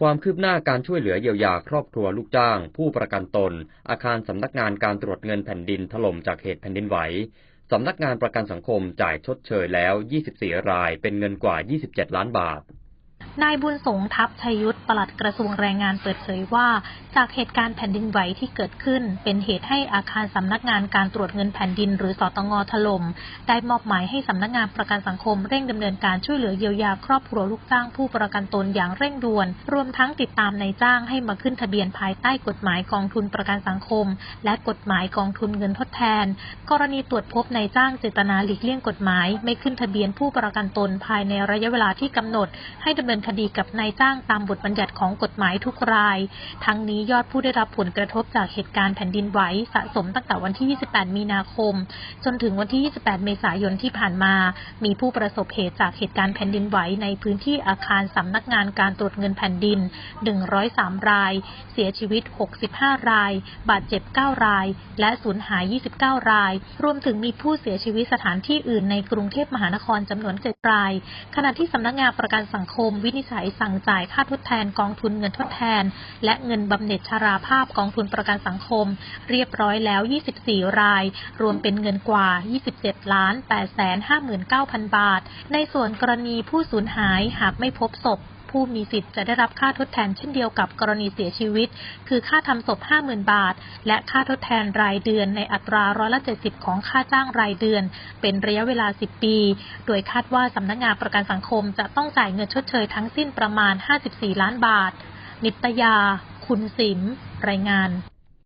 ความคืบหน้าการช่วยเหลือเยียวยาครอบครัวลูกจ้าง ผู้ประกันตน อาคารสำนักงานการตรวจเงินแผ่นดินถล่มจากเหตุแผ่นดินไหวสำนักงานประกันสังคมจ่ายชดเชยแล้ว 24 รายเป็นเงินกว่า 27 ล้านบาท นายบุญสงทัพชัยยุทธปลัดกระทรวงแรงงานเปิดเผยว่า จากเหตุการณ์แผ่นดินไหวที่เกิดขึ้น เป็นเหตุให้อาคารสำนักงานการตรวจเงินแผ่นดินหรือสตงถล่มได้มอบหมายให้สำนักงานประกันสังคมเร่งดำเนินการช่วยเหลือเยียวยาครอบครัวลูกจ้างผู้ประกันตนอย่างเร่งด่วน รวมทั้งติดตามนายจ้างให้มาขึ้นทะเบียนภายใต้กฎหมายกองทุนประกันสังคม และกฎหมายกองทุนเงินทดแทน กรณีตรวจพบนายจ้างเจตนาหลีกเลี่ยงกฎหมาย ไม่ขึ้นทะเบียนผู้ประกันตนภายในระยะเวลาที่กำหนดให้ดำเนินคดีกับนายจ้างตามบทบัญญัติของกฎหมายทุกราย ทั้งนี้ยอดผู้ได้รับผลกระทบจากเหตุการณ์แผ่นดินไหวสะสมตั้งแต่วันที่ 28 มีนาคม จนถึงวันที่ 28 เมษายนที่ผ่านมา มีผู้ประสบเหตุจากเหตุการณ์แผ่นดินไหวในพื้นที่อาคารสำนักงานการตรวจเงินแผ่นดิน 103 ราย เสียชีวิต 65 ราย บาดเจ็บ 9 ราย และสูญหาย 29 ราย รวมถึงมีผู้เสียชีวิตสถานที่อื่นในกรุงเทพมหานครจำนวน 7 ราย ขณะที่สำนักงานประกันสังคมวินิจฉัยสั่งจ่ายค่าทดแทนกองทุนเงินทดแทน และเงินบำเหน็จชราภาพกองทุนประกันสังคม เรียบร้อยแล้ว 24 ราย รวมเป็นเงินกว่า 27 ล้าน8แสน59,000 บาท ในส่วนกรณีผู้สูญหายหากไม่พบศพ ผู้มีสิทธิ์จะได้รับค่าทดแทนเช่นเดียวกับกรณีเสียชีวิต คือค่าทำศพ 50,000 บาท และค่าทดแทนรายเดือนในอัตราร้อยละ 70 ของค่าจ้างรายเดือน เป็นระยะเวลา 10 ปี โดยคาดว่าสำนักงานประกันสังคมจะต้องจ่ายเงินชดเชยทั้งสิ้นประมาณ 54 ล้านบาท นิตยา คุณสิม รายงาน